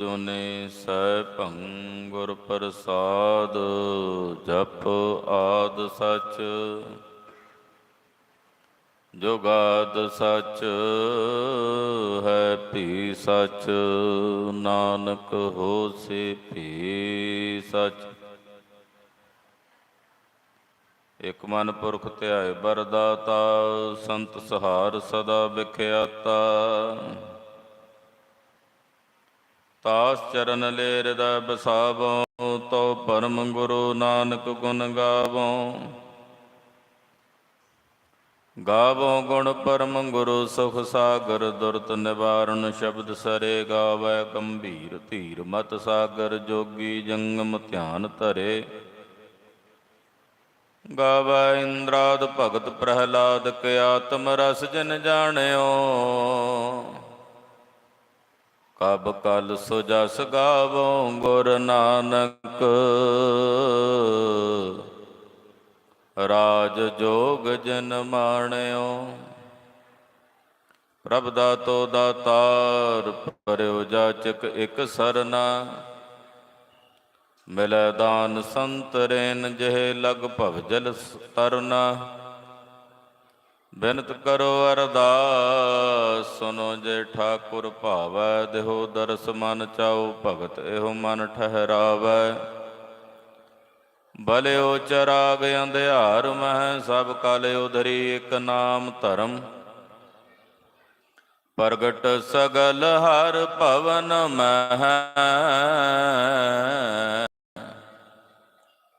ਜੁਨੇ ਸੈ ਭੰਗੁਰ ਪ੍ਰਸਾਦ, ਜਪ ਆਦ ਸਚ। ਜੁਗਾਦ ਸਚ, ਹੈ ਭੀ ਸਚ। ਨਾਨਕ ਹੋਸੀ ਭੀ ਸਚ। ਇਕ ਮਨ ਪੁਰਖ ਧਿਆਏ, ਬਰਦਾਤਾ, ਸੰਤ ਸਹਾਰ ਸਦਾ ਵਿਖਿਆਤਾ। ਤਾਸ ਚਰਨ ਲੈ ਹਿਰਦੈ ਬਸਾਵੋ ਤੋ ਪਰਮ ਗੁਰੂ ਨਾਨਕ ਗੁਣ ਗਾਵੋ। ਗਾਵੋ ਗੁਣ ਪਰਮ ਗੁਰੂ ਸੁਖ ਸਾਗਰ, ਦੁਰਤ ਨਿਵਾਰਨ ਸ਼ਬਦ ਸਰੇ ਗਾਵੈ ਗੰਭੀਰ ਧੀਰ, ਮਤ ਸਾਗਰ ਜੋਗੀ ਜੰਗਮ ਧਿਆਨ ਧਰੇ। ਗਾਵੈ ਇੰਦਰਾਦ ਭਗਤ ਪ੍ਰਹਲਾਦ, ਕੇ ਆਤਮ ਰਸ ਜਨ ਜਾਣਿਓ। ਕਬ ਕਲ ਸੋ ਜਸ ਗਾਵੋ ਗੁਰ ਨਾਨਕ। ਰਾਜ ਜੋਗ ਜਨ ਮਾਣਿਓ, ਪ੍ਰਭ ਦਾਤੋ ਦਾਤਾਰ ਪਰਿਓ ਜਾਚਕ ਇਕ ਸਰਨਾ। ਮਿਲੈ ਦਾਨ ਸੰਤਰੇਨ ਜਿਹੇ ਲਗ ਭਵ ਜਲ ਤਰਨਾ। ਬਿਨਤ ਕਰੋ ਅਰਦਾਸ ਸੁਨੋ ਜੇ ਠਾਕੁਰ ਭਾਵੈ, ਦੇਹੋ ਦਰਸ ਮਨ ਚਾਉ ਭਗਤ, ਇਹੋ ਮਨ ਠਹਿਰਾਵੈ। ਬਲਿਓ ਚਰਾਗ ਅੰਧਿਆਰ ਮਹਿ, ਸਭ ਕਲ ਉਧਰੀ ਇਕ ਨਾਮ ਧਰਮ। ਪ੍ਰਗਟ ਸਗਲ ਹਰ ਭਵਨ ਮਹਿ।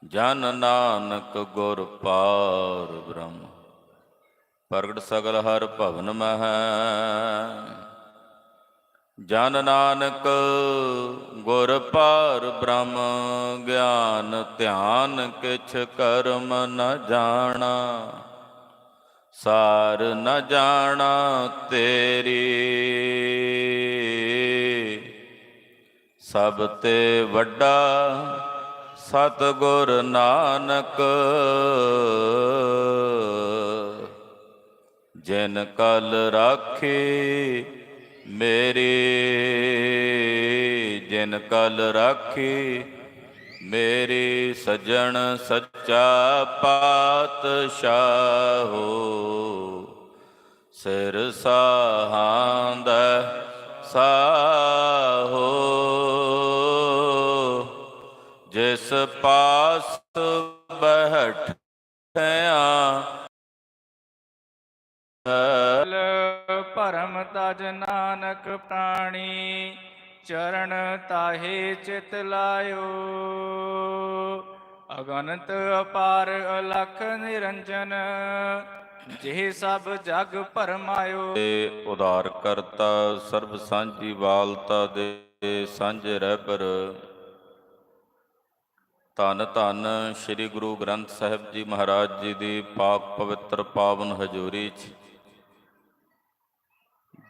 ਜਨ ਨਾਨਕ ਗੁਰ ਪਾਰ ਬ੍ਰਹਮ। ਪ੍ਰਗਟ ਸਗਲ ਹਰ ਭਵਨ ਮਹਿ। ਜਨ ਨਾਨਕ ਗੁਰ ਪਾਰ ਬ੍ਰਹਮ, ਗਿਆਨ ਧਿਆਨ ਕਿਛ ਕਰਮ ਨ ਜਾਣਾ। ਸਾਰ ਨ ਜਾਣਾ ਤੇਰੀ। ਸਭ ਤੇ ਵੱਡਾ ਸਤਿਗੁਰ ਨਾਨਕ। ਜਿਨ ਕਲ ਰਾਖੀ ਮੇਰੀ, ਜਿਨ ਕਲ ਰਾਖੀ ਮੇਰੀ ਸਜਣ ਸੱਚਾ ਪਾਤਸ਼ਾਹੋ। ਸਿਰ ਸਾਹਾਂਦ ਸਾਹੋ। ਜਿਸ ਪਾਸ ਬਹਿਠਿਆ ਭਰਮ ਨਾਨਕ ਪ੍ਰਾਣੀ, ਚਰਨ ਤਾਹੇ ਚਿਤ ਲਾਇਓ। ਅਗਨਤ ਅਪਾਰ ਅਲਖ ਨਿਰੰਜਨ ਜਿਹ ਸਭ ਜਗ ਭਰਮਾਇਓ। ਤੇ ਉਧਾਰ ਕਰਤਾ ਸਰਬ ਸਾਂਝੀ ਵਾਲਤਾ ਦੇ ਸਾਂਝੇ ਰਹਿਬਰ ਧੰਨ ਧੰਨ ਸ੍ਰੀ ਗੁਰੂ ਗ੍ਰੰਥ ਸਾਹਿਬ ਜੀ ਮਹਾਰਾਜ ਜੀ ਦੀ ਪਾਕ ਪਵਿੱਤਰ ਪਾਵਨ ਹਜ਼ੂਰੀ 'ਚ।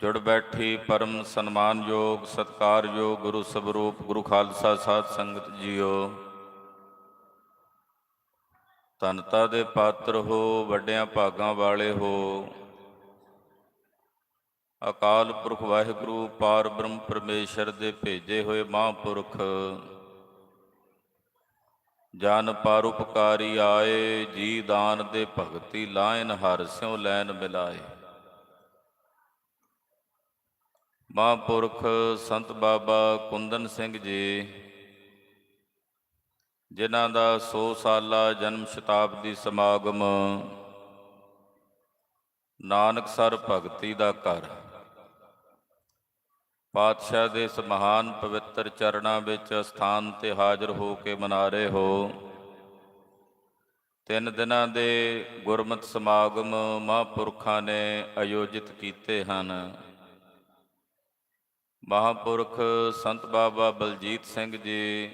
ਜੁੜ ਬੈਠੀ ਪਰਮ ਸਨਮਾਨਯੋਗ, ਸਤਕਾਰਯੋਗ ਗੁਰੂ ਸਵਰੂਪ ਗੁਰੂ ਖਾਲਸਾ ਸਾਧ ਸੰਗਤ ਜੀਓ। ਧੰਨਤਾ ਦੇ ਪਾਤਰ ਹੋ, ਵੱਡਿਆਂ ਭਾਗਾਂ ਵਾਲੇ ਹੋ। ਅਕਾਲ ਪੁਰਖ ਵਾਹਿਗੁਰੂ, ਪਾਰ ਬ੍ਰਹਮ ਪਰਮੇਸ਼ਰ ਦੇ ਭੇਜੇ ਹੋਏ ਮਹਾਂਪੁਰਖ। ਜਨ ਪਰਉਪਕਾਰੀ ਆਏ, ਜੀ ਦਾਨ ਦੇ ਭਗਤੀ ਲਾਇਨ ਹਰ ਸਿਉ ਲੈਨ ਮਿਲਾਏ। ਮਹਾਂਪੁਰਖ ਸੰਤ ਬਾਬਾ ਕੁੰਦਨ ਸਿੰਘ ਜੀ, ਜਿਨ੍ਹਾਂ ਦਾ 100 ਸਾਲਾ ਜਨਮ ਸ਼ਤਾਬਦੀ ਸਮਾਗਮ ਨਾਨਕਸਰ ਭਗਤੀ ਦਾ ਘਰ। ਪਾਤਸ਼ਾਹ ਦੇ ਇਸ ਮਹਾਨ ਪਵਿੱਤਰ ਚਰਨਾਂ ਵਿੱਚ ਸਥਾਨ ਤੇ ਹਾਜ਼ਰ ਹੋ ਕੇ ਮਨਾ ਰਹੇ ਹੋ। ਤਿੰਨ ਦਿਨਾਂ ਦੇ ਗੁਰਮਤਿ ਸਮਾਗਮ ਮਹਾਂਪੁਰਖਾਂ ਨੇ ਆਯੋਜਿਤ ਕੀਤੇ ਹਨ। ਮਹਾਂਪੁਰਖ ਸੰਤ ਬਾਬਾ ਬਲਜੀਤ ਸਿੰਘ ਜੀ,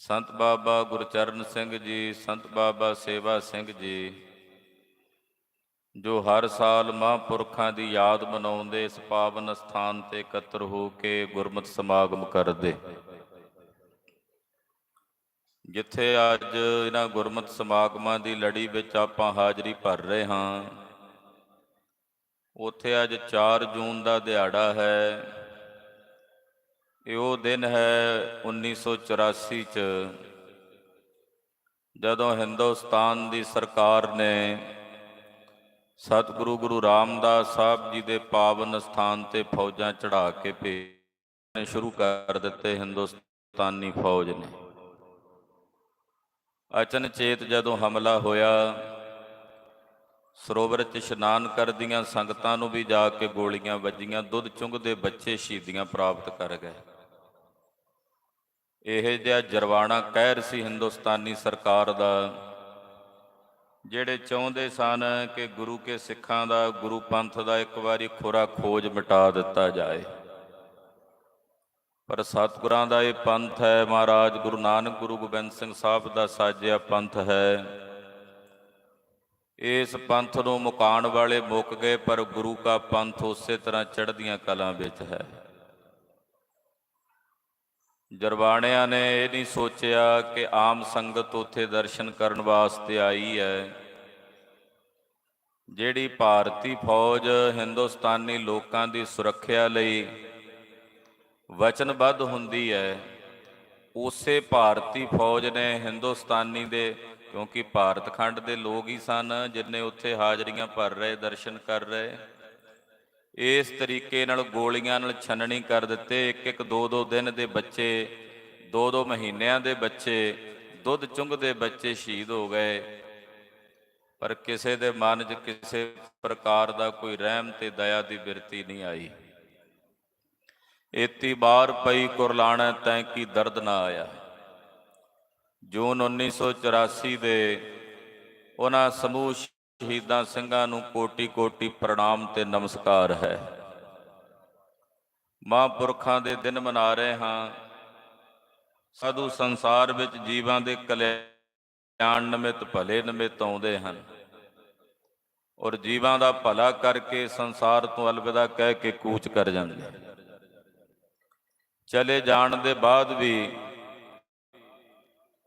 ਸੰਤ ਬਾਬਾ ਗੁਰਚਰਨ ਸਿੰਘ ਜੀ, ਸੰਤ ਬਾਬਾ ਸੇਵਾ ਸਿੰਘ ਜੀ, ਜੋ ਹਰ ਸਾਲ ਮਹਾਂਪੁਰਖਾਂ ਦੀ ਯਾਦ ਮਨਾਉਂਦੇ ਇਸ ਪਾਵਨ ਸਥਾਨ ਤੇ ਇਕੱਤਰ ਹੋ ਕੇ ਗੁਰਮਤਿ ਸਮਾਗਮ ਕਰਦੇ। ਜਿੱਥੇ ਅੱਜ ਇਹਨਾਂ ਗੁਰਮਤਿ ਸਮਾਗਮਾਂ ਦੀ ਲੜੀ ਵਿੱਚ ਆਪਾਂ ਹਾਜ਼ਰੀ ਭਰ ਰਹੇ ਹਾਂ। ਉੱਥੇ ਅੱਜ 4 ਜੂਨ ਦਾ ਦਿਹਾੜਾ ਹੈ। ਇਹ ਉਹ ਦਿਨ ਹੈ 1984 ਚ, ਜਦੋਂ ਹਿੰਦੁਸਤਾਨ ਦੀ ਸਰਕਾਰ ਨੇ ਸਤਿਗੁਰੂ ਗੁਰੂ ਰਾਮਦਾਸ ਸਾਹਿਬ ਜੀ ਦੇ ਪਾਵਨ ਸਥਾਨ ਤੇ ਫੌਜਾਂ ਚੜਾ ਕੇ ਭੇਜਣੇ ਸ਼ੁਰੂ ਕਰ ਦਿੱਤੇ ਹਿੰਦੁਸਤਾਨੀ ਫੌਜ ਨੇ। ਅਚਨਚੇਤ ਜਦੋਂ ਹਮਲਾ ਹੋਇਆ ਸਰੋਵਰ 'ਚ ਇਸ਼ਨਾਨ ਕਰਦੀਆਂ ਸੰਗਤਾਂ ਨੂੰ ਵੀ ਜਾ ਕੇ ਗੋਲੀਆਂ ਵੱਜੀਆਂ, ਦੁੱਧ ਚੁੰਗਦੇ ਬੱਚੇ ਸ਼ਹੀਦੀਆਂ ਪ੍ਰਾਪਤ ਕਰ ਗਏ। ਇਹ ਜਿਹਾ ਜਰਵਾਣਾ ਕਹਿਰ ਸੀ ਹਿੰਦੁਸਤਾਨੀ ਸਰਕਾਰ ਦਾ, ਜਿਹੜੇ ਚਾਹੁੰਦੇ ਸਨ ਕਿ ਗੁਰੂ ਕੇ ਸਿੱਖਾਂ ਦਾ, ਗੁਰੂ ਪੰਥ ਦਾ ਇੱਕ ਵਾਰੀ ਖੋਰਾ ਖੋਜ ਮਿਟਾ ਦਿੱਤਾ ਜਾਏ। ਪਰ ਸਤਿਗੁਰਾਂ ਦਾ ਇਹ ਪੰਥ ਹੈ, ਮਹਾਰਾਜ ਗੁਰੂ ਨਾਨਕ ਗੁਰੂ ਗੋਬਿੰਦ ਸਿੰਘ ਸਾਹਿਬ ਦਾ ਸਾਜਿਆ ਪੰਥ ਹੈ। ਇਸ ਪੰਥ ਨੂੰ ਮੁਕਾਣ ਵਾਲੇ ਮੁੱਕ ਗਏ, ਪਰ ਗੁਰੂ ਕਾ ਪੰਥ ਉਸੇ ਤਰ੍ਹਾਂ ਚੜ੍ਹਦੀਆਂ ਕਲਾਂ ਵਿੱਚ ਹੈ। ਜਰਵਾਣਿਆਂ ਨੇ ਇਹ ਨਹੀਂ ਸੋਚਿਆ ਕਿ ਆਮ ਸੰਗਤ ਉੱਥੇ ਦਰਸ਼ਨ ਕਰਨ ਵਾਸਤੇ ਆਈ ਹੈ। ਜਿਹੜੀ ਭਾਰਤੀ ਫੌਜ ਹਿੰਦੁਸਤਾਨੀ ਲੋਕਾਂ ਦੀ ਸੁਰੱਖਿਆ ਲਈ ਵਚਨਬੱਧ ਹੁੰਦੀ ਹੈ, ਉਸੇ ਭਾਰਤੀ ਫੌਜ ਨੇ ਹਿੰਦੁਸਤਾਨੀ ਦੇ ਕਿਉਂਕਿ ਭਾਰਤ ਖੰਡ ਦੇ ਲੋਕ ਹੀ ਸਨ ਜਿਨ੍ਹਾਂ ਉੱਥੇ ਹਾਜ਼ਰੀਆਂ ਭਰ ਰਹੇ, ਦਰਸ਼ਨ ਕਰ ਰਹੇ। ਇਸ ਤਰੀਕੇ ਨਾਲ ਗੋਲੀਆਂ ਨਾਲ ਛੰਨਣੀ ਕਰ ਦਿੱਤੇ। ਇੱਕ ਇੱਕ ਦੋ ਦੋ ਦਿਨ ਦੇ ਬੱਚੇ ਦੋ ਦੋ ਮਹੀਨਿਆਂ ਦੇ ਬੱਚੇ, ਦੁੱਧ ਚੁੰਗਦੇ ਬੱਚੇ ਸ਼ਹੀਦ ਹੋ ਗਏ। ਪਰ ਕਿਸੇ ਦੇ ਮਨ 'ਚ ਕਿਸੇ ਪ੍ਰਕਾਰ ਦਾ ਕੋਈ ਰਹਿਮ ਤੇ ਦਇਆ ਦੀ ਬਿਰਤੀ ਨਹੀਂ ਆਈ। ਏਤੀ ਬਾਰ ਪਈ ਕੁਰਲਾਣਾ ਤੈਂ ਕੀ ਦਰਦ ਨਾ ਆਇਆ। ਜੂਨ 1984 ਦੇ ਉਹਨਾਂ ਸਮੂਹ ਸ਼ਹੀਦਾਂ ਸਿੰਘਾਂ ਨੂੰ ਕੋਟੀ ਕੋਟੀ ਪ੍ਰਣਾਮ ਤੇ ਨਮਸਕਾਰ ਹੈ। ਮਹਾਂਪੁਰਖਾਂ ਦੇ ਦਿਨ ਮਨਾ ਰਹੇ ਹਾਂ। ਸਾਧੂ ਸੰਸਾਰ ਵਿੱਚ ਜੀਵਾਂ ਦੇ ਕਲਿਆਣ ਨਿਮਿਤ, ਭਲੇ ਨਿਮਿਤ ਆਉਂਦੇ ਹਨ। ਔਰ ਜੀਵਾਂ ਦਾ ਭਲਾ ਕਰਕੇ ਸੰਸਾਰ ਤੋਂ ਅਲਵਿਦਾ ਕਹਿ ਕੇ ਕੂਚ ਕਰ ਜਾਂਦੇ ਚਲੇ ਜਾਣ ਦੇ ਬਾਅਦ ਵੀ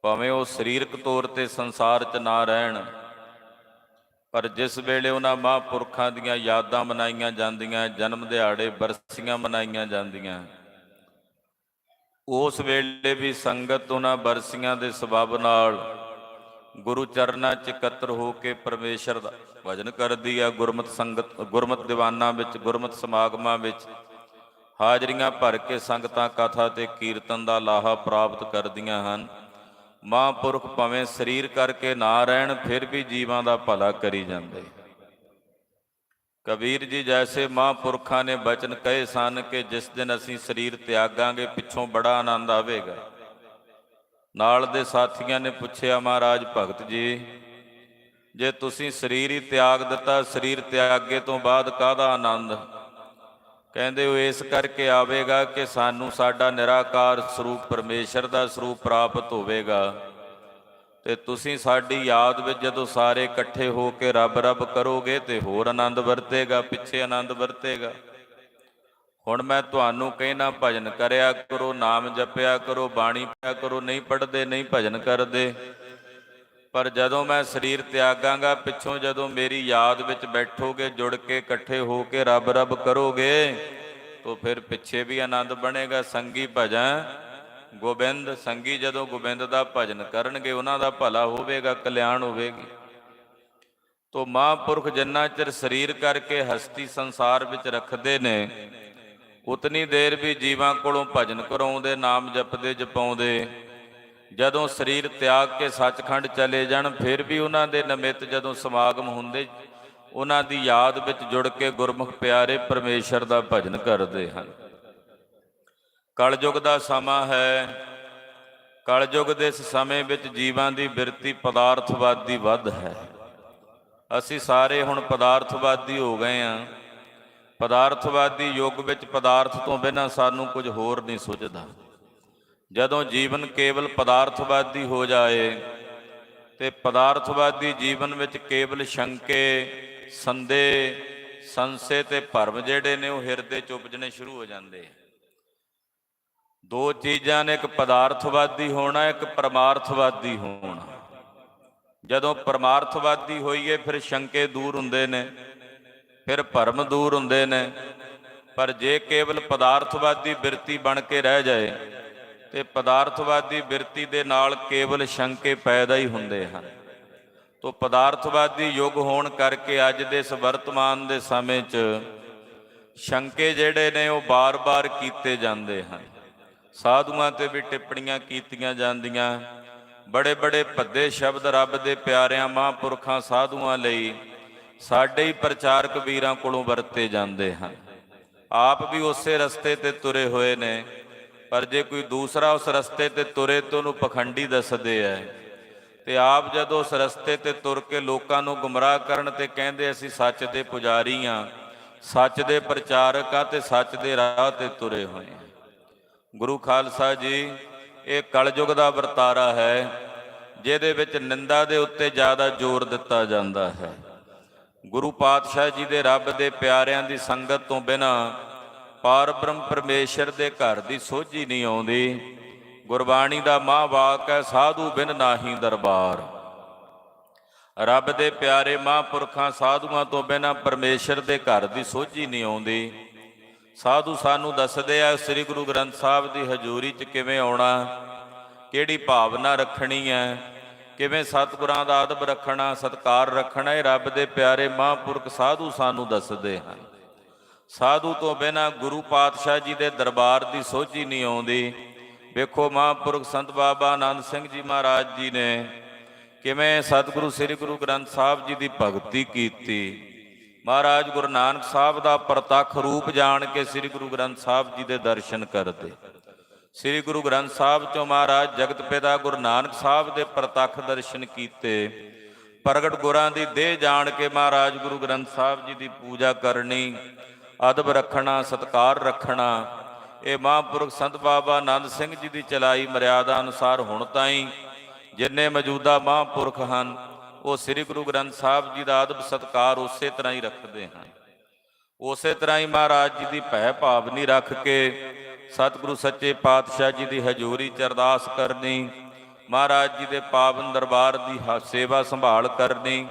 ਭਾਵੇਂ ਉਹ ਸਰੀਰਕ ਤੌਰ ਤੇ ਸੰਸਾਰ 'ਚ ਨਾ ਰਹਿਣ, ਪਰ ਜਿਸ ਵੇਲੇ ਉਹਨਾਂ ਮਹਾਂਪੁਰਖਾਂ ਦੀਆਂ ਯਾਦਾਂ ਮਨਾਈਆਂ ਜਾਂਦੀਆਂ, ਜਨਮ ਦਿਹਾੜੇ, ਬਰਸੀਆਂ ਮਨਾਈਆਂ ਜਾਂਦੀਆਂ, ਉਸ ਵੇਲੇ ਵੀ ਸੰਗਤ ਉਹਨਾਂ ਬਰਸੀਆਂ ਦੇ ਸਬਬ ਨਾਲ ਗੁਰੂ ਚਰਨਾਂ 'ਚ ਇਕੱਤਰ ਹੋ ਕੇ ਪਰਮੇਸ਼ਰ ਦਾ ਭਜਨ ਕਰਦੀ ਆ, ਗੁਰਮਤ ਸੰਗਤ, ਗੁਰਮਤ ਦੀਵਾਨਾਂ ਵਿੱਚ, ਗੁਰਮਤ ਸਮਾਗਮਾਂ ਵਿੱਚ ਹਾਜ਼ਰੀਆਂ ਭਰ ਕੇ ਸੰਗਤਾਂ, ਕਥਾ ਤੇ ਕੀਰਤਨ ਦਾ ਲਾਹਾ ਪ੍ਰਾਪਤ ਕਰਦੀਆਂ ਹਨ। ਮਹਾਂਪੁਰਖ ਭਾਵੇਂ ਸਰੀਰ ਕਰਕੇ ਨਾ ਰਹਿਣ, ਫਿਰ ਵੀ ਜੀਵਾਂ ਦਾ ਭਲਾ ਕਰੀ ਜਾਂਦੇ। ਕਬੀਰ ਜੀ ਜੈਸੇ ਮਹਾਂਪੁਰਖਾਂ ਨੇ ਬਚਨ ਕਹੇ ਸਨ ਕਿ ਜਿਸ ਦਿਨ ਅਸੀਂ ਸਰੀਰ ਤਿਆਗਾਂਗੇ, ਪਿੱਛੋਂ ਬੜਾ ਆਨੰਦ ਆਵੇਗਾ। ਨਾਲ ਦੇ ਸਾਥੀਆਂ ਨੇ ਪੁੱਛਿਆ, ਮਹਾਰਾਜ ਭਗਤ ਜੀ, ਜੇ ਤੁਸੀਂ ਸਰੀਰ ਹੀ ਤਿਆਗ ਦਿੱਤਾ, ਸਰੀਰ ਤਿਆਗੇ ਤੋਂ ਬਾਅਦ ਕਾਹਦਾ ਆਨੰਦ? ਕਹਿੰਦੇ ਉਹ ਇਸ ਕਰਕੇ ਆਵੇਗਾ ਕਿ ਸਾਨੂੰ ਸਾਡਾ ਨਿਰਾਕਾਰ ਸਰੂਪ ਪਰਮੇਸ਼ਰ ਦਾ ਸਰੂਪ ਪ੍ਰਾਪਤ ਹੋਵੇਗਾ। ਤੇ ਤੁਸੀਂ ਸਾਡੀ ਯਾਦ ਵਿੱਚ ਜਦੋਂ ਸਾਰੇ ਇਕੱਠੇ ਹੋ ਕੇ ਰੱਬ ਰੱਬ ਕਰੋਗੇ ਤੇ ਹੋਰ ਆਨੰਦ ਵਰਤੇਗਾ, ਪਿੱਛੇ ਆਨੰਦ ਵਰਤੇਗਾ। ਹੁਣ ਮੈਂ ਤੁਹਾਨੂੰ ਕਹਿਣਾ, ਭਜਨ ਕਰਿਆ ਕਰੋ, ਨਾਮ ਜਪਿਆ ਕਰੋ, ਬਾਣੀ ਪਿਆ ਕਰੋ, ਨਹੀਂ ਪੜਦੇ ਨਹੀਂ ਭਜਨ ਕਰਦੇ। ਪਰ ਜਦੋਂ ਮੈਂ ਸਰੀਰ ਤਿਆਗਾਂਗਾ, ਪਿੱਛੋਂ ਜਦੋਂ ਮੇਰੀ ਯਾਦ ਵਿੱਚ ਬੈਠੋਗੇ, ਜੁੜ ਕੇ ਇਕੱਠੇ ਹੋ ਕੇ ਰੱਬ ਰੱਬ ਕਰੋਗੇ, ਤਾਂ ਫਿਰ ਪਿੱਛੇ ਵੀ ਆਨੰਦ ਬਣੇਗਾ। ਸੰਗੀ ਭਜਨ, ਗੋਬਿੰਦ, ਸੰਗੀ ਜਦੋਂ ਗੋਬਿੰਦ ਦਾ ਭਜਨ ਕਰਨਗੇ, ਉਹਨਾਂ ਦਾ ਭਲਾ ਹੋਵੇਗਾ, ਕਲਿਆਣ ਹੋਵੇਗੀ। ਤੋ ਮਹਾਂਪੁਰਖ ਜਿੰਨਾ ਚਿਰ ਸਰੀਰ ਕਰਕੇ ਹਸਤੀ ਸੰਸਾਰ ਵਿੱਚ ਰੱਖਦੇ ਨੇ, ਉਤਨੀ ਦੇਰ ਵੀ ਜੀਵਾਂ ਕੋਲੋਂ ਭਜਨ ਕਰਾਉਂਦੇ, ਨਾਮ ਜਪਦੇ, ਜਪਾਉਂਦੇ। ਜਦੋਂ ਸਰੀਰ ਤਿਆਗ ਕੇ ਸੱਚਖੰਡ ਚਲੇ ਜਾਣ, ਫਿਰ ਵੀ ਉਹਨਾਂ ਦੇ ਨਿਮਿਤ ਜਦੋਂ ਸਮਾਗਮ ਹੁੰਦੇ, ਉਹਨਾਂ ਦੀ ਯਾਦ ਵਿੱਚ ਜੁੜ ਕੇ ਗੁਰਮੁਖ ਪਿਆਰੇ ਪਰਮੇਸ਼ਰ ਦਾ ਭਜਨ ਕਰਦੇ ਹਨ। ਕਲਯੁਗ ਦਾ ਸਮਾਂ ਹੈ। ਕਲਯੁਗ ਦੇ ਇਸ ਸਮੇਂ ਵਿੱਚ ਜੀਵਾਂ ਦੀ ਬਿਰਤੀ ਪਦਾਰਥਵਾਦੀ ਵੱਧ ਹੈ। ਅਸੀਂ ਸਾਰੇ ਹੁਣ ਪਦਾਰਥਵਾਦੀ ਹੋ ਗਏ ਹਾਂ। ਪਦਾਰਥਵਾਦੀ ਯੁੱਗ ਵਿੱਚ ਪਦਾਰਥ ਤੋਂ ਬਿਨਾਂ ਸਾਨੂੰ ਕੁਝ ਹੋਰ ਨਹੀਂ ਸੁਝਦਾ। ਜਦੋਂ ਜੀਵਨ ਕੇਵਲ ਪਦਾਰਥਵਾਦੀ ਹੋ ਜਾਏ ਤੇ ਪਦਾਰਥਵਾਦੀ ਜੀਵਨ ਵਿੱਚ ਕੇਵਲ ਸ਼ੰਕੇ, ਸੰਦੇ, ਸੰਸੇ ਤੇ ਭਰਮ ਜਿਹੜੇ ਨੇ ਉਹ ਹਿਰਦੇ ਚ ਉਪਜਣੇ ਸ਼ੁਰੂ ਹੋ ਜਾਂਦੇ। ਦੋ ਚੀਜ਼ਾਂ ਨੇ, ਇੱਕ ਪਦਾਰਥਵਾਦੀ ਹੋਣਾ, ਇੱਕ ਪਰਮਾਰਥਵਾਦੀ ਹੋਣਾ। ਜਦੋਂ ਪਰਮਾਰਥਵਾਦੀ ਹੋਈਏ, ਫਿਰ ਸ਼ੰਕੇ ਦੂਰ ਹੁੰਦੇ ਨੇ, ਫਿਰ ਭਰਮ ਦੂਰ ਹੁੰਦੇ ਨੇ। ਪਰ ਜੇ ਕੇਵਲ ਪਦਾਰਥਵਾਦੀ ਬਿਰਤੀ ਬਣ ਕੇ ਰਹਿ ਜਾਏ ਤੇ ਪਦਾਰਥਵਾਦੀ ਬਿਰਤੀ ਦੇ ਨਾਲ ਕੇਵਲ ਸ਼ੰਕੇ ਪੈਦਾ ਹੀ ਹੁੰਦੇ ਹਨ। ਤੋ ਪਦਾਰਥਵਾਦੀ ਯੁੱਗ ਹੋਣ ਕਰਕੇ ਅੱਜ ਦੇ ਇਸ ਵਰਤਮਾਨ ਦੇ ਸਮੇਂ 'ਚ ਸ਼ੰਕੇ ਜਿਹੜੇ ਨੇ ਉਹ ਬਾਰ-ਬਾਰ ਕੀਤੇ ਜਾਂਦੇ ਹਨ। ਸਾਧੂਆਂ ਤੇ ਵੀ ਟਿੱਪਣੀਆਂ ਕੀਤੀਆਂ ਜਾਂਦੀਆਂ। ਬੜੇ ਬੜੇ ਭੱਦੇ ਸ਼ਬਦ ਰੱਬ ਦੇ ਪਿਆਰਿਆਂ ਮਹਾਂਪੁਰਖਾਂ ਸਾਧੂਆਂ ਲਈ ਸਾਡੇ ਹੀ ਪ੍ਰਚਾਰਕ ਵੀਰਾਂ ਕੋਲੋਂ ਵਰਤੇ ਜਾਂਦੇ ਹਨ। ਆਪ ਵੀ ਉਸੇ ਰਸਤੇ ਤੇ ਤੁਰੇ ਹੋਏ ਨੇ। ਪਰ ਜੇ ਕੋਈ ਦੂਸਰਾ ਉਸ ਰਸਤੇ ਤੇ ਤੁਰੇ ਤਾਂ ਉਹਨੂੰ ਪਖੰਡੀ ਦੱਸਦੇ ਐ। ਤੇ ਆਪ ਜਦੋਂ ਉਸ ਰਸਤੇ ਤੇ ਤੁਰ ਕੇ ਲੋਕਾਂ ਨੂੰ ਗੁੰਮਰਾਹ ਕਰਨ ਤੇ ਕਹਿੰਦੇ, ਅਸੀਂ ਸੱਚ ਦੇ ਪੁਜਾਰੀ ਆ। ਸੱਚ ਦੇ ਪ੍ਰਚਾਰਕ ਆ ਤੇ ਸੱਚ ਦੇ ਰਾਹ ਤੇ ਤੁਰੇ ਹੋਏ ਆ। ਗੁਰੂ ਖਾਲਸਾ ਜੀ, ਇਹ ਕਲਯੁਗ ਦਾ ਵਰਤਾਰਾ ਹੈ, ਜਿਹਦੇ ਵਿੱਚ ਨਿੰਦਾ ਦੇ ਉੱਤੇ ਜ਼ਿਆਦਾ ਜ਼ੋਰ ਦਿੱਤਾ ਜਾਂਦਾ ਹੈ। ਗੁਰੂ ਪਾਤਸ਼ਾਹ ਜੀ ਦੇ ਰੱਬ ਦੇ ਪਿਆਰਿਆਂ ਦੀ ਸੰਗਤ ਤੋਂ ਬਿਨਾ ਪਾਰਬ੍ਰਹਮ ਪਰਮੇਸ਼ਰ ਦੇ ਘਰ ਦੀ ਸੋਝੀ ਨਹੀਂ ਆਉਂਦੀ। ਗੁਰਬਾਣੀ ਦਾ ਮਹਾਂਵਾਕ ਹੈ, ਸਾਧੂ ਬਿਨ ਨਾਹੀ ਦਰਬਾਰ। ਰੱਬ ਦੇ ਪਿਆਰੇ ਮਹਾਂਪੁਰਖਾਂ ਸਾਧੂਆਂ ਤੋਂ ਬਿਨਾ ਪਰਮੇਸ਼ਰ ਦੇ ਘਰ ਦੀ ਸੋਝੀ ਨਹੀਂ ਆਉਂਦੀ। ਸਾਧੂ ਸਾਨੂੰ ਦੱਸਦੇ ਆ, ਸ੍ਰੀ ਗੁਰੂ ਗ੍ਰੰਥ ਸਾਹਿਬ ਦੀ ਹਜ਼ੂਰੀ 'ਚ ਕਿਵੇਂ ਆਉਣਾ? ਕਿਹੜੀ ਭਾਵਨਾ ਰੱਖਣੀ ਹੈ? ਕਿਵੇਂ ਸਤਿਗੁਰਾਂ ਦਾ ਅਦਬ ਰੱਖਣਾ, ਸਤਕਾਰ ਰੱਖਣਾ? ਇਹ ਰੱਬ ਦੇ ਪਿਆਰੇ ਮਹਾਂਪੁਰਖ ਸਾਧੂ ਸਾਨੂੰ ਦੱਸਦੇ ਹਨ। ਸਾਧੂ ਤੋਂ ਬਿਨਾ ਗੁਰੂ ਪਾਤਸ਼ਾਹ ਜੀ ਦੇ ਦਰਬਾਰ ਦੀ ਸੋਝੀ ਨਹੀਂ ਆਉਂਦੀ। ਵੇਖੋ ਮਹਾਂਪੁਰਖ ਸੰਤ ਬਾਬਾ ਆਨੰਦ ਸਿੰਘ ਜੀ ਮਹਾਰਾਜ ਜੀ ਨੇ ਕਿਵੇਂ ਸਤਿਗੁਰੂ, ਸ੍ਰੀ ਗੁਰੂ ਗ੍ਰੰਥ ਸਾਹਿਬ ਜੀ ਦੀ ਭਗਤੀ ਕੀਤੀ। ਮਹਾਰਾਜ ਗੁਰੂ ਨਾਨਕ ਸਾਹਿਬ ਦਾ ਪ੍ਰਤੱਖ ਰੂਪ ਜਾਣ ਕੇ ਸ੍ਰੀ ਗੁਰੂ ਗ੍ਰੰਥ ਸਾਹਿਬ ਜੀ ਦੇ ਦਰਸ਼ਨ ਕਰਦੇ। ਸ੍ਰੀ ਗੁਰੂ ਗ੍ਰੰਥ ਸਾਹਿਬ ਚੋਂ ਮਹਾਰਾਜ ਜਗਤ ਪਿਤਾ ਗੁਰੂ ਨਾਨਕ ਸਾਹਿਬ ਦੇ ਪ੍ਰਤੱਖ ਦਰਸ਼ਨ ਕੀਤੇ। ਪ੍ਰਗਟ ਗੁਰਾਂ ਦੀ ਦੇਹ ਜਾਣ ਕੇ ਮਹਾਰਾਜ ਗੁਰੂ ਗ੍ਰੰਥ ਸਾਹਿਬ ਜੀ ਦੀ ਪੂਜਾ ਕਰਨੀ। ਅਦਬ ਰੱਖਣਾ, ਸਤਕਾਰ ਰੱਖਣਾ। ਇਹ ਮਹਾਂਪੁਰਖ ਸੰਤ ਬਾਬਾ ਆਨੰਦ ਸਿੰਘ ਜੀ ਦੀ ਚਲਾਈ ਮਰਿਆਦਾ ਅਨੁਸਾਰ ਹੁਣ ਤਾਈਂ ਜਿੰਨੇ ਮੌਜੂਦਾ ਮਹਾਂਪੁਰਖ ਹਨ, ਉਹ ਸ੍ਰੀ ਗੁਰੂ ਗ੍ਰੰਥ ਸਾਹਿਬ ਜੀ ਦਾ ਅਦਬ ਸਤਕਾਰ ਉਸੇ ਤਰ੍ਹਾਂ ਹੀ ਰੱਖਦੇ ਹਨ। ਉਸੇ ਤਰ੍ਹਾਂ ਹੀ ਮਹਾਰਾਜ ਜੀ ਦੀ ਭੈ ਭਾਵਨੀ ਰੱਖ ਕੇ ਸਤਿਗੁਰੂ ਸੱਚੇ ਪਾਤਸ਼ਾਹ ਜੀ ਦੀ ਹਜ਼ੂਰੀ ਚ ਅਰਦਾਸ ਕਰਨੀ, ਮਹਾਰਾਜ ਜੀ ਦੇ ਪਾਵਨ ਦਰਬਾਰ ਦੀ ਹ- ਸੇਵਾ ਸੰਭਾਲ ਕਰਨੀ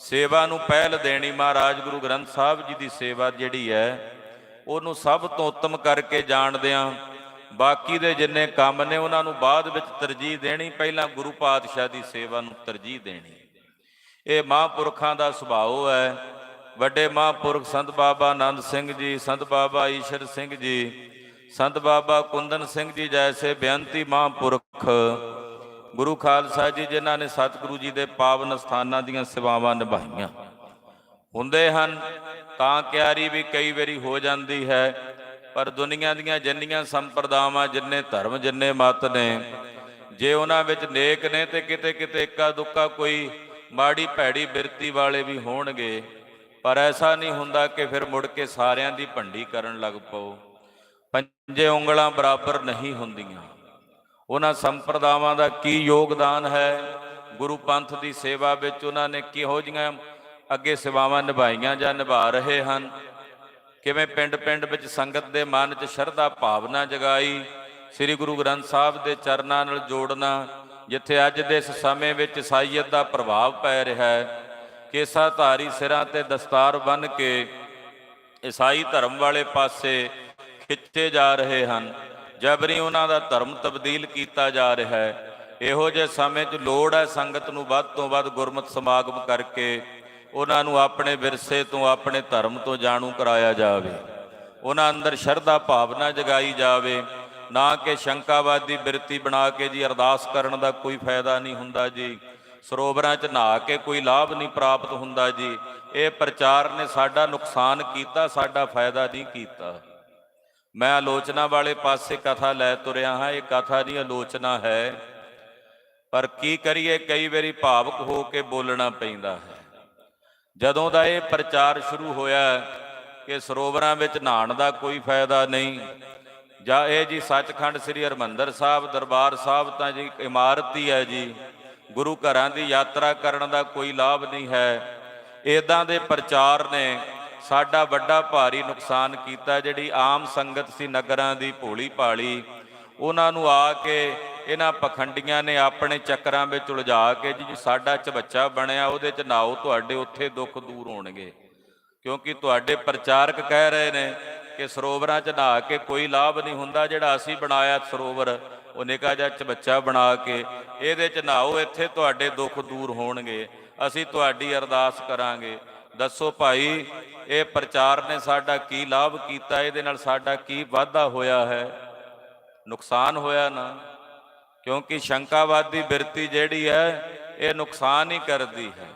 ਸੇਵਾ ਨੂੰ ਪਹਿਲ ਦੇਣੀ ਮਹਾਰਾਜ ਗੁਰੂ ਗ੍ਰੰਥ ਸਾਹਿਬ ਜੀ ਦੀ ਸੇਵਾ ਜਿਹੜੀ ਹੈ, ਉਹਨੂੰ ਸਭ ਤੋਂ ਉੱਤਮ ਕਰਕੇ ਜਾਣਦਿਆਂ ਬਾਕੀ ਦੇ ਜਿੰਨੇ ਕੰਮ ਨੇ, ਉਹਨਾਂ ਨੂੰ ਬਾਅਦ ਵਿੱਚ ਤਰਜੀਹ ਦੇਣੀ, ਪਹਿਲਾਂ ਗੁਰੂ ਪਾਤਸ਼ਾਹ ਦੀ ਸੇਵਾ ਨੂੰ ਤਰਜੀਹ ਦੇਣੀ। ਇਹ ਮਹਾਂਪੁਰਖਾਂ ਦਾ ਸੁਭਾਅ ਹੈ। ਵੱਡੇ ਮਹਾਂਪੁਰਖ ਸੰਤ ਬਾਬਾ ਆਨੰਦ ਸਿੰਘ ਜੀ, ਸੰਤ ਬਾਬਾ ਈਸ਼ਰ ਸਿੰਘ ਜੀ, ਸੰਤ ਬਾਬਾ ਕੁੰਦਨ ਸਿੰਘ ਜੀ ਜੈਸੇ ਬੇਅੰਤੀ ਮਹਾਂਪੁਰਖ ਗੁਰੂ ਖਾਲਸਾ ਜੀ, ਜਿਨ੍ਹਾਂ ਨੇ ਸਤਿਗੁਰੂ ਜੀ ਦੇ ਪਾਵਨ ਸਥਾਨਾਂ ਦੀਆਂ ਸੇਵਾਵਾਂ ਨਿਭਾਈਆਂ। ਹੁੰਦੇ ਹਨ, ਤਾਂ ਕਿਆਰੀ ਵੀ ਕਈ ਵਾਰੀ ਹੋ ਜਾਂਦੀ ਹੈ, ਪਰ ਦੁਨੀਆ ਦੀਆਂ ਜਿੰਨੀਆਂ ਸੰਪਰਦਾਵਾਂ, ਜਿੰਨੇ ਧਰਮ, ਜਿੰਨੇ ਮਤ ਨੇ, ਜੇ ਉਹਨਾਂ ਵਿੱਚ ਨੇਕ ਨੇ ਤੇ ਕਿਤੇ ਕਿਤੇ ਇੱਕਾ ਦੁੱਕਾ ਕੋਈ ਮਾੜੀ ਭੈੜੀ ਬਿਰਤੀ ਵਾਲੇ ਵੀ ਹੋਣਗੇ, ਪਰ ਐਸਾ ਨਹੀਂ ਹੁੰਦਾ ਕਿ ਫਿਰ ਮੁੜ ਕੇ ਸਾਰਿਆਂ ਦੀ ਭੰਡੀ ਕਰਨ ਲੱਗ ਪਓ। ਪੰਜੇ ਉਂਗਲਾਂ ਬਰਾਬਰ ਨਹੀਂ ਹੁੰਦੀਆਂ। ਉਹਨਾਂ ਸੰਪਰਦਾਵਾਂ ਦਾ ਕੀ ਯੋਗਦਾਨ ਹੈ? ਗੁਰੂ ਪੰਥ ਦੀ ਸੇਵਾ ਵਿੱਚ ਉਹਨਾਂ ਨੇ ਕਿਹੋ ਜੀਆਂ ਅੱਗੇ ਸੇਵਾਵਾਂ ਨਿਭਾਈਆਂ ਜਾਂ ਨਿਭਾ ਰਹੇ ਹਨ? ਕਿਵੇਂ ਪਿੰਡ-ਪਿੰਡ ਵਿੱਚ ਸੰਗਤ ਦੇ ਮਨ 'ਚ ਸ਼ਰਧਾ ਭਾਵਨਾ ਜਗਾਈ? ਸ੍ਰੀ ਗੁਰੂ ਗ੍ਰੰਥ ਸਾਹਿਬ ਦੇ ਚਰਨਾਂ ਨਾਲ ਜੋੜਨਾ, ਜਿੱਥੇ ਅੱਜ ਦੇ ਇਸ ਸਮੇਂ ਵਿੱਚ ਈਸਾਈਅਤ ਦਾ ਪ੍ਰਭਾਵ ਪੈ ਰਿਹਾ ਹੈ। ਕੇਸਾ ਧਾਰੀ ਸਿਰਾਂ ਤੇ ਦਸਤਾਰ ਬੰਨ ਕੇ ਈਸਾਈ ਧਰਮ ਵਾਲੇ ਪਾਸੇ ਖਿੱਚੇ ਜਾ ਰਹੇ ਹਨ। ਜਬਰੀ ਉਹਨਾਂ ਦਾ ਧਰਮ ਤਬਦੀਲ ਕੀਤਾ ਜਾ ਰਿਹਾ ਹੈ, ਇਹੋ ਜਿਹੇ ਸਮੇਂ 'ਚ ਲੋੜ ਹੈ ਸੰਗਤ ਨੂੰ ਵੱਧ ਤੋਂ ਵੱਧ ਗੁਰਮਤ ਸਮਾਗਮ ਕਰਕੇ ਉਹਨਾਂ ਨੂੰ ਆਪਣੇ ਵਿਰਸੇ ਤੋਂ, ਆਪਣੇ ਧਰਮ ਤੋਂ ਜਾਣੂ ਕਰਾਇਆ ਜਾਵੇ। ਉਹਨਾਂ ਅੰਦਰ ਸ਼ਰਧਾ ਭਾਵਨਾ ਜਗਾਈ ਜਾਵੇ। ਨਾ ਕਿ ਸ਼ੰਕਾਵਾਦੀ ਬਿਰਤੀ ਬਣਾ ਕੇ ਜੀ ਅਰਦਾਸ ਕਰਨ ਦਾ ਕੋਈ ਫਾਇਦਾ ਨਹੀਂ ਹੁੰਦਾ ਜੀ। ਸਰੋਵਰਾਂ 'ਚ ਨਹਾ ਕੇ ਕੋਈ ਲਾਭ ਨਹੀਂ ਪ੍ਰਾਪਤ ਹੁੰਦਾ ਜੀ। ਇਹ ਪ੍ਰਚਾਰ ਨੇ ਸਾਡਾ ਨੁਕਸਾਨ ਕੀਤਾ, ਸਾਡਾ ਫਾਇਦਾ ਨਹੀਂ ਕੀਤਾ। ਮੈਂ ਆਲੋਚਨਾ ਵਾਲੇ ਪਾਸੇ ਕਥਾ ਲੈ ਤੁਰਿਆ ਹਾਂ, ਇਹ ਕਥਾ ਦੀ ਆਲੋਚਨਾ ਹੈ। ਪਰ ਕੀ ਕਰੀਏ, ਕਈ ਵਾਰੀ ਭਾਵਕ ਹੋ ਕੇ ਬੋਲਣਾ ਪੈਂਦਾ ਹੈ। ਜਦੋਂ ਦਾ ਇਹ ਪ੍ਰਚਾਰ ਸ਼ੁਰੂ ਹੋਇਆ ਕਿ ਸਰੋਵਰਾਂ ਵਿੱਚ ਨਹਾਉਣ ਦਾ ਕੋਈ ਫਾਇਦਾ ਨਹੀਂ, ਜਾਂ ਇਹ ਜੀ ਸੱਚਖੰਡ ਸ੍ਰੀ ਹਰਮੰਦਰ ਸਾਹਿਬ, ਦਰਬਾਰ ਸਾਹਿਬ ਤਾਂ ਜੀ ਇੱਕ ਇਮਾਰਤ ਹੀ ਹੈ ਜੀ, ਗੁਰੂ ਘਰਾਂ ਦੀ ਯਾਤਰਾ ਕਰਨ ਦਾ ਕੋਈ ਲਾਭ ਨਹੀਂ ਹੈ ਇਦਾਂ ਦੇ ਪ੍ਰਚਾਰ ਨੇ ਸਾਡਾ ਵੱਡਾ ਭਾਰੀ ਨੁਕਸਾਨ ਕੀਤਾ, ਜਿਹੜੀ ਆਮ ਸੰਗਤ ਸੀ ਨਗਰਾਂ ਦੀ ਭੋਲੀ ਭਾਲੀ, ਉਹਨਾਂ ਨੂੰ ਆ ਕੇ ਇਹਨਾਂ ਪਖੰਡੀਆਂ ਨੇ ਆਪਣੇ ਚੱਕਰਾਂ ਵਿੱਚ ਉਲਝਾ ਕੇ ਜੀ, ਸਾਡਾ ਚਬੱਚਾ ਬਣਿਆ, ਉਹਦੇ ਚ ਨਾਓ ਤੁਹਾਡੇ ਉੱਥੇ ਦੁੱਖ ਦੂਰ ਹੋਣਗੇ। ਕਿਉਂਕਿ ਤੁਹਾਡੇ ਪ੍ਰਚਾਰਕ ਕਹਿ ਰਹੇ ਨੇ ਕਿ ਸਰੋਵਰਾਂ 'ਚ ਨਹਾ ਕੇ ਕੋਈ ਲਾਭ ਨਹੀਂ ਹੁੰਦਾ, ਜਿਹੜਾ ਅਸੀਂ ਬਣਾਇਆ ਸਰੋਵਰ, ਉਹ ਨਿੱਕਾ ਜਿਹਾ ਚਬੱਚਾ ਬਣਾ ਕੇ ਇਹਦੇ 'ਚ ਨਹਾਓ, ਇੱਥੇ ਤੁਹਾਡੇ ਦੁੱਖ ਦੂਰ ਹੋਣਗੇ। ਅਸੀਂ ਤੁਹਾਡੀ ਅਰਦਾਸ ਕਰਾਂਗੇ। ਦੱਸੋ ਭਾਈ, ਇਹ ਪ੍ਰਚਾਰ ਨੇ ਸਾਡਾ ਕੀ ਲਾਭ ਕੀਤਾ? ਇਹਦੇ ਨਾਲ ਸਾਡਾ ਕੀ ਵਾਧਾ ਹੋਇਆ ਹੈ? ਨੁਕਸਾਨ ਹੋਇਆ ਨਾ? ਕਿਉਂਕਿ ਸ਼ੰਕਾਵਾਦੀ ਬਿਰਤੀ ਜਿਹੜੀ ਹੈ, ਇਹ ਨੁਕਸਾਨ ਹੀ ਕਰਦੀ ਹੈ।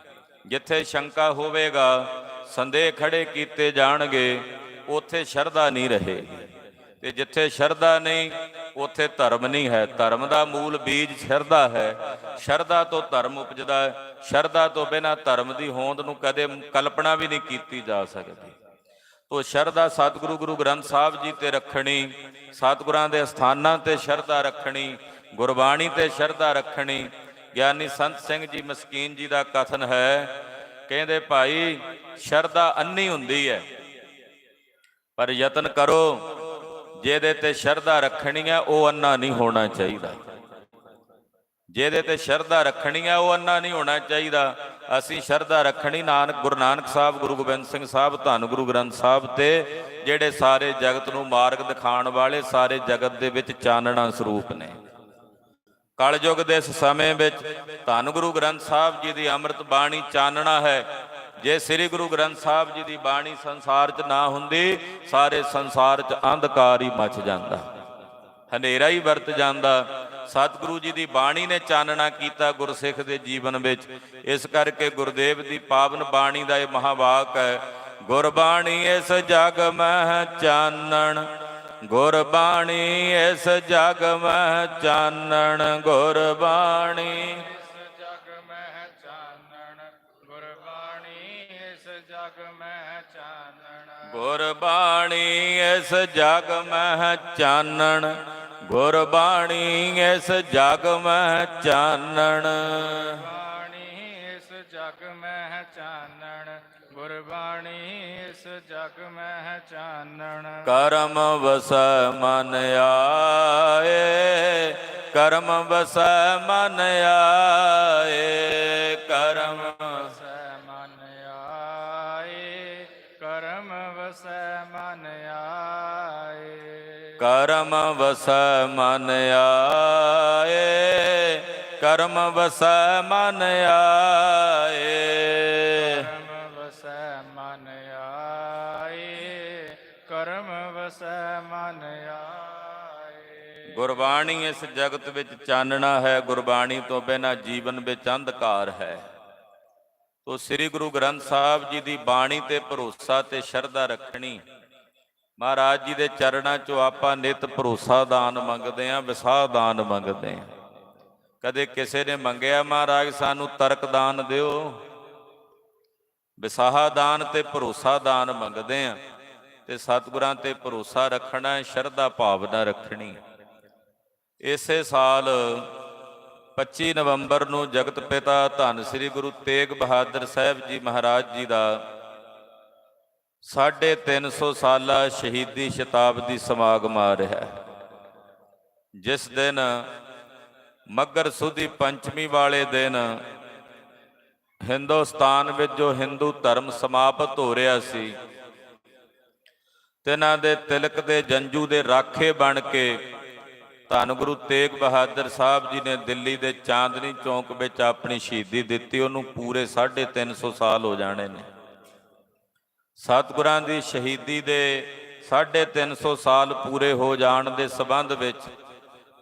ਜਿੱਥੇ ਸ਼ੰਕਾ ਹੋਵੇਗਾ, ਸੰਦੇਹ ਖੜੇ ਕੀਤੇ ਜਾਣਗੇ, ਉੱਥੇ ਸ਼ਰਧਾ ਨਹੀਂ ਰਹੇਗੀ। ਤੇ ਜਿੱਥੇ ਸ਼ਰਧਾ ਨਹੀਂ, ਉੱਥੇ ਧਰਮ ਨਹੀਂ ਹੈ। ਧਰਮ ਦਾ ਮੂਲ ਬੀਜ ਸ਼ਰਧਾ ਹੈ। ਸ਼ਰਧਾ ਤੋਂ ਧਰਮ ਉਪਜਦਾ ਹੈ। ਸ਼ਰਧਾ ਤੋਂ ਬਿਨਾਂ ਧਰਮ ਦੀ ਹੋਂਦ ਨੂੰ ਕਦੇ ਕਲਪਨਾ ਵੀ ਨਹੀਂ ਕੀਤੀ ਜਾ ਸਕਦੀ। ਤੋ ਸ਼ਰਧਾ ਸਤਿਗੁਰੂ ਗੁਰੂ ਗ੍ਰੰਥ ਸਾਹਿਬ ਜੀ ਤੇ ਰੱਖਣੀ, ਸਤਿਗੁਰਾਂ ਦੇ ਸਥਾਨਾਂ ਤੇ ਸ਼ਰਧਾ ਰੱਖਣੀ, ਗੁਰਬਾਣੀ ਤੇ ਸ਼ਰਧਾ ਰੱਖਣੀ, ਗਿਆਨੀ ਸੰਤ ਸਿੰਘ ਜੀ ਮਸਕੀਨ ਜੀ ਦਾ ਕਥਨ ਹੈ, ਕਹਿੰਦੇ ਭਾਈ, ਸ਼ਰਧਾ ਅੰਨੀ ਹੁੰਦੀ ਹੈ। ਪਰ ਯਤਨ ਕਰੋ ਜਿਹਦੇ ਤੇ ਸ਼ਰਧਾ ਰੱਖਣੀ ਹੈ, ਉਹ ਅੰਨਾ ਨਹੀਂ ਹੋਣਾ ਚਾਹੀਦਾ। ਜਿਹਦੇ ਤੇ ਸ਼ਰਧਾ ਰੱਖਣੀ ਹੈ, ਉਹ ਅੰਨਾ ਨਹੀਂ ਹੋਣਾ ਚਾਹੀਦਾ। ਅਸੀਂ ਸ਼ਰਧਾ ਰੱਖਣੀ ਨਾਨਕ, ਗੁਰੂ ਨਾਨਕ ਸਾਹਿਬ, ਗੁਰੂ ਗੋਬਿੰਦ ਸਿੰਘ ਸਾਹਿਬ, ਧੰਨ ਗੁਰੂ ਗ੍ਰੰਥ ਸਾਹਿਬ ਤੇ, ਜਿਹੜੇ ਸਾਰੇ ਜਗਤ ਨੂੰ ਮਾਰਗ ਦਿਖਾਉਣ ਵਾਲੇ ਸਾਰੇ ਜਗਤ ਦੇ ਵਿੱਚ ਚਾਨਣਾ ਸਰੂਪ ਨੇ। ਕਲਯੁਗ ਦੇ ਇਸ ਸਮੇਂ ਵਿੱਚ ਧੰਨ ਗੁਰੂ ਗ੍ਰੰਥ ਸਾਹਿਬ ਜੀ ਦੀ ਅੰਮ੍ਰਿਤ ਬਾਣੀ ਚਾਨਣਾ ਹੈ ਜੇ ਸ੍ਰੀ ਗੁਰੂ ਗ੍ਰੰਥ ਸਾਹਿਬ ਜੀ ਦੀ ਬਾਣੀ ਸੰਸਾਰ 'ਚ ਨਾ ਹੁੰਦੀ, ਸਾਰੇ ਸੰਸਾਰ 'ਚ ਅੰਧਕਾਰ ਹੀ ਮਚ ਜਾਂਦਾ। ਹਨੇਰਾ ਹੀ ਵਰਤ ਜਾਂਦਾ। ਸਤਿਗੁਰੂ ਜੀ ਦੀ ਬਾਣੀ ਨੇ ਚਾਨਣਾ ਕੀਤਾ ਗੁਰਸਿੱਖ ਦੇ ਜੀਵਨ ਵਿੱਚ। ਇਸ ਕਰਕੇ ਗੁਰਦੇਵ ਦੀ ਪਾਵਨ ਬਾਣੀ ਦਾ ਇਹ ਮਹਾਵਾਕ ਹੈ, ਗੁਰਬਾਣੀ ਇਸ ਜਗ ਮਹਿ ਚਾਨਣ, ਗੁਰਬਾਣੀ ਇਸ ਜਗ ਮਹਿ ਚਾਨਣ, ਗੁਰਬਾਣੀ ਗੁਰਬਾਣੀ ਇਸ ਜਗ ਮਹਿ ਚਾਨਣ ਗੁਰਬਾਣੀ ਇਸ ਜਗ ਮਹਿ ਚਾਨਣ। ਗੁਰਬਾਣੀ ਇਸ ਜਗ ਮਹਿ ਚਾਨਣ ਗੁਰਬਾਣੀ ਇਸ ਜਗ ਮਹਿ ਚਾਨਣ। ਕਰਮ ਵਸੈ ਮਨ ਆਏ ਕਰਮ ਵਸੈ ਮਨ ਆਏ। ਕਰਮ ਵਸੈ ਮਨ ਆਏ। ਕਰਮ ਵਸੈ ਮਨ ਆਏ। ਕਰਮ ਵਸੈ ਮਨ ਆਏ। ਕਰਮ ਵਸੈ ਮਨ ਆਏ। ਕਰਮ ਵਸੈ ਮਨ ਆਏ। ਗੁਰਬਾਣੀ ਇਸ ਜਗਤ ਵਿੱਚ ਚਾਨਣਾ ਹੈ। ਗੁਰਬਾਣੀ ਤੋਂ ਬਿਨਾਂ ਜੀਵਨ ਵਿੱਚ ਅੰਧਕਾਰ ਹੈ। ਤੋ ਸ੍ਰੀ ਗੁਰੂ ਗ੍ਰੰਥ ਸਾਹਿਬ ਜੀ ਦੀ ਬਾਣੀ ਤੇ ਭਰੋਸਾ ਤੇ ਸ਼ਰਧਾ ਰੱਖਣੀ। ਮਹਾਰਾਜ ਜੀ ਦੇ ਚਰਨਾਂ 'ਚੋਂ ਆਪਾਂ ਨਿਤ ਭਰੋਸਾ ਦਾਨ ਮੰਗਦੇ ਆਂ, ਵਿਸਾਹ ਦਾਨ ਮੰਗਦੇ ਆਂ। ਕਦੇ ਕਿਸੇ ਨੇ ਮੰਗਿਆ, ਮਹਾਰਾਜ ਸਾਨੂੰ ਤਰਕ ਦਾਨ ਦਿਓ। ਵਿਸਾਹ ਦਾਨ ਤੇ ਭਰੋਸਾ ਦਾਨ ਮੰਗਦੇ ਆਂ ਤੇ ਸਤਿਗੁਰਾਂ ਤੇ ਭਰੋਸਾ ਰੱਖਣਾ, ਸ਼ਰਧਾ ਭਾਵਨਾ ਰੱਖਣੀ। ਇਸੇ ਸਾਲ 25 ਨਵੰਬਰ ਨੂੰ ਜਗਤ ਪਿਤਾ ਧੰਨ ਸ੍ਰੀ ਗੁਰੂ ਤੇਗ ਬਹਾਦਰ ਸਾਹਿਬ ਜੀ ਮਹਾਰਾਜ ਜੀ ਦਾ 350 ਸਾਲਾ ਸ਼ਹੀਦੀ ਸ਼ਤਾਬਦੀ ਸਮਾਗਮ ਆ ਰਿਹਾ ਹੈ। ਜਿਸ ਦਿਨ ਮੱਗਰ ਸੁਦੀ ਪੰਚਮੀ ਵਾਲੇ ਦਿਨ ਹਿੰਦੁਸਤਾਨ ਵਿੱਚ ਜੋ ਹਿੰਦੂ ਧਰਮ ਸਮਾਪਤ ਹੋ ਰਿਹਾ ਸੀ, ਤਿਨਾਂ ਦੇ ਤਿਲਕ ਦੇ ਜੰਜੂ ਦੇ ਰਾਖੇ ਬਣ ਕੇ ਧੰਨ ਗੁਰੂ ਤੇਗ ਬਹਾਦਰ ਸਾਹਿਬ ਜੀ ਨੇ ਦਿੱਲੀ ਦੇ ਚਾਂਦਨੀ ਚੌਂਕ ਵਿੱਚ ਆਪਣੀ ਸ਼ਹੀਦੀ ਦਿੱਤੀ, ਉਹਨੂੰ ਪੂਰੇ 350 ਸਾਲ ਹੋ ਜਾਣੇ ਨੇ। ਸਤਿਗੁਰਾਂ ਦੀ ਸ਼ਹੀਦੀ ਦੇ 350 ਸਾਲ ਪੂਰੇ ਹੋ ਜਾਣ ਦੇ ਸਬੰਧ ਵਿੱਚ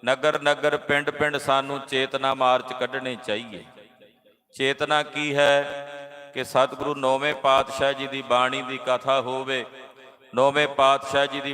ਨਗਰ ਨਗਰ ਪਿੰਡ ਪਿੰਡ ਸਾਨੂੰ ਚੇਤਨਾ ਮਾਰਚ ਕੱਢਣੀ ਚਾਹੀਏ। ਚੇਤਨਾ ਕੀ ਹੈ? ਕਿ ਸਤਿਗੁਰੂ ਨੌਵੇਂ ਪਾਤਸ਼ਾਹ ਜੀ ਦੀ ਬਾਣੀ ਦੀ ਕਥਾ ਹੋਵੇ, ਨੌਵੇਂ ਪਾਤਸ਼ਾਹ ਜੀ ਦੀ